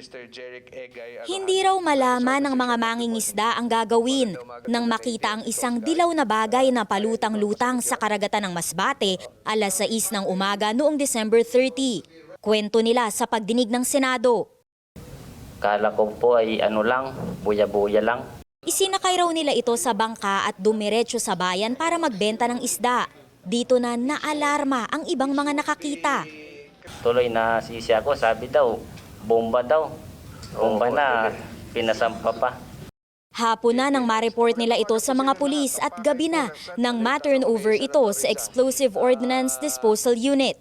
Mr. Jeric Egay. Hindi raw malaman ng mga mangingisda ang gagawin nang makita ang isang dilaw na bagay na palutang-lutang sa karagatan ng Masbate alas 6 ng umaga noong December 30. Kwento nila sa pagdinig ng Senado. Kala ko po ay ano lang, buya-buya lang. Isinakay raw nila ito sa bangka at dumiretso sa bayan para magbenta ng isda. Dito na naalarma ang ibang mga nakakita. Tuloy na sisi ako, sabi daw, bomba daw. Bomba na, pinasampa pa. Hapon na nang ma-report nila ito sa mga pulis at gabi na nang ma-turn over ito sa Explosive Ordnance Disposal Unit.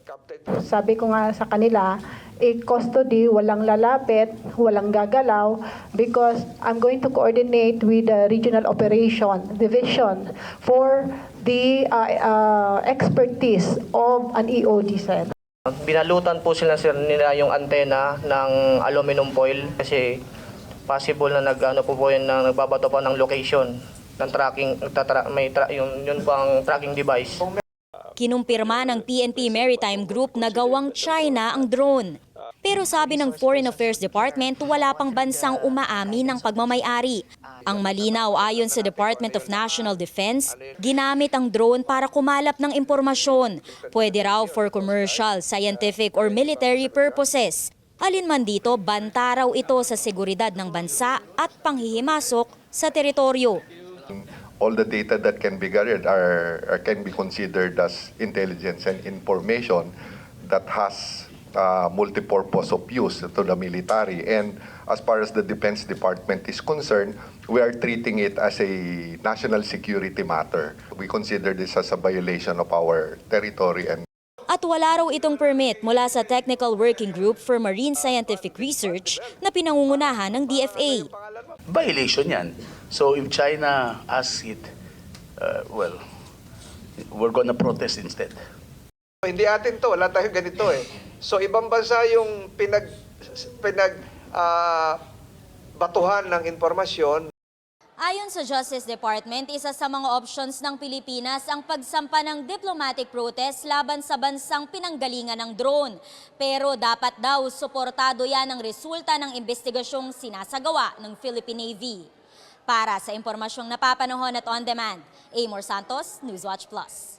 Sabi ko nga sa kanila, in custody, walang lalapit, walang gagalaw, because I'm going to coordinate with the Regional Operation Division for the uh, uh, expertise of an EOD cell. Binalutan po sila sir nila yung antena ng aluminum foil kasi possible na nag ano po po yun na nagbabato pa ng location ng tracking nagtatra, may tra, yun yun po ang tracking device. Kinumpirma ng PNP Maritime Group na gawang China ang drone. Pero sabi ng Foreign Affairs Department, wala pang bansang umaami ng pagmamayari. Ang malinaw ayon sa Department of National Defense, ginamit ang drone para kumalap ng impormasyon. Pwede raw for commercial, scientific or military purposes. Alin man dito, banta raw ito sa seguridad ng bansa at panghihimasok sa teritoryo. all the data that can be gathered are, are can be considered as intelligence and information that has uh, multi-purpose of use to the military. And as far as the Defense Department is concerned, we are treating it as a national security matter. We consider this as a violation of our territory and At wala raw itong permit mula sa Technical Working Group for Marine Scientific Research na pinangungunahan ng DFA. violation yan. So if China asks it, uh, well, we're gonna protest instead. Hindi atin to, wala tayong ganito eh. So ibang bansa yung pinag pinag ah, batuhan ng impormasyon Ayon sa Justice Department, isa sa mga options ng Pilipinas ang pagsampa ng diplomatic protest laban sa bansang pinanggalingan ng drone. Pero dapat daw suportado yan ang resulta ng investigasyong sinasagawa ng Philippine Navy. Para sa impormasyong napapanahon at on demand, Amor Santos, Newswatch Plus.